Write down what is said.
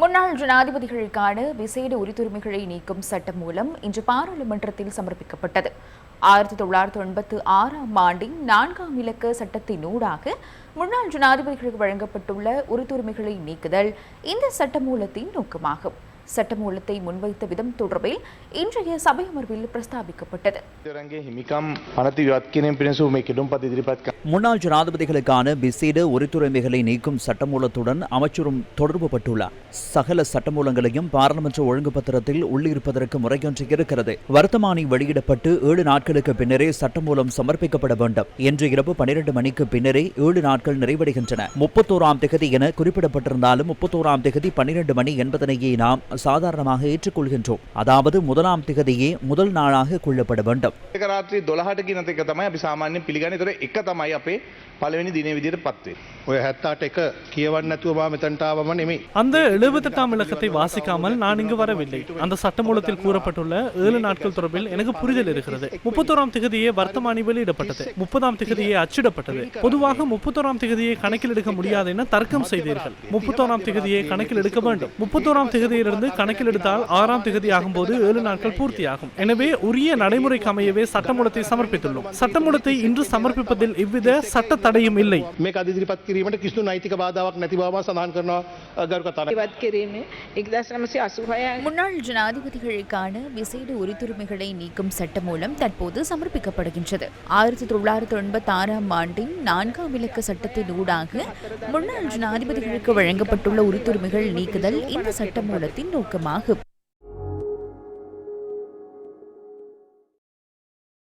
முன்னாள் ஜனாதிபதிகளுக்கான விசேட உரித்துரிமைகளை நீக்கும் சட்டம் மூலம் இன்று பாராளுமன்றத்தில் சமர்ப்பிக்கப்பட்டது. ஆயிரத்தி தொள்ளாயிரத்தி எண்பத்து ஆறாம் ஆண்டின் நான்காம் இலக்க சட்டத்தினூடாக முன்னாள் ஜனாதிபதிகளுக்கு வழங்கப்பட்டுள்ள உரித்துரிமைகளை நீக்குதல் இந்த சட்டமூலத்தின் நோக்கமாகும். சட்டமூலத்தை முன்வைத்த விதம் தொடர்பில் இன்றைய சபை அமர்வில் பிரஸ்தாபிக்கப்பட்டது. முன்னாள் ஜனாதிபதிகளுக்கான விசேட உரித்துரிமைகளை நீக்கும் சட்டமூலத்துடன் அமைச்சரும் தொடர்பு பட்டுள்ளார். சகல சட்டமூலங்களையும் பாராளுமன்ற ஒழுங்கு பத்திரத்தில் உள்ளிருப்பதற்கு முறையொன்று இருக்கிறது. வருத்தமானி வெளியிடப்பட்டு ஏழு நாட்களுக்கு பின்னரே சட்டமூலம் சமர்ப்பிக்கப்பட வேண்டும். இன்று இரவு பனிரெண்டு மணிக்கு பின்னரே ஏழு நாட்கள் நிறைவடைகின்றன. முப்பத்தோராம் திகதி என குறிப்பிடப்பட்டிருந்தாலும் முப்பத்தோராம் திகதி பன்னிரண்டு மணி என்பதனையே நாம் சாதாரணமாக ஏற்றுக்கொள்கின்றோம் அதாவது முதலாம் திகதியே முதல் நாளாக கொள்ளப்பட வேண்டும் එක රාත්‍රී දොළහට කියනත එක තමයි අපි සාමාන්‍ය පිළිගන්නේ. තොර එක තමයි අපේ පළවෙනි දිනේ විදිහට පත් වෙන්නේ. ඔය හැත්තාට එක කියවන්න නැතුව මා මෙතනට ආවම නෙමෙයි. அந்த எழுபத்தெட்டாம் இலக்கத்தை வாசிக்காமல் நான் இங்கு வரவில்லை அந்த சட்டமூலத்தில் கூறப்பட்டுள்ள ஏழு நாட்கள் தொடர்பில் எனக்கு புரிதல் இருக்கிறது முப்பத்தோராம் திகதியே வர்த்தமானி வெளியிடப்பட்டது முப்பதாம் திகதியே அச்சிடப்பட்டது பொதுவாக முப்பத்தோராம் திகதியை கணக்கில் எடுக்க முடியாது என தர்க்கம் செய்தீர்கள் முப்பத்தோராம் திகதியை கணக்கில் எடுக்க வேண்டும் முப்பத்தோராம் திகதியிலிருந்து என்பது கணக்கில் எடுத்தால் ஆறாம் திகதி ஆகும்போது ஏழு நாட்கள் பூர்த்தியாகும். எனவே உரிய நடைமுறைக்கு அமையவே சட்டமூலத்தை சமர்ப்பித்துள்ளோம். சட்டமூலத்தை இன்று சமர்ப்பிப்பதில் இவ்வித சட்ட தடையும் இல்லை முன்னாள் ஜனாதிபதிகளுக்கான விசேட உரித்துரிமைகளை நீக்கும் சட்டம் மூலம் தற்போது சமர்ப்பிக்கப்படுகின்றது. ஆயிரத்தி தொள்ளாயிரத்தி எண்பத்தி ஆறாம் ஆண்டின் நான்காம் விளக்க சட்டத்தின் ஊடாக முன்னாள் ஜனாதிபதிகளுக்கு வழங்கப்பட்டுள்ள உரித்துரிமைகள் நீக்குதல் இந்த சட்டமூலத்தின் ஒரு கமாக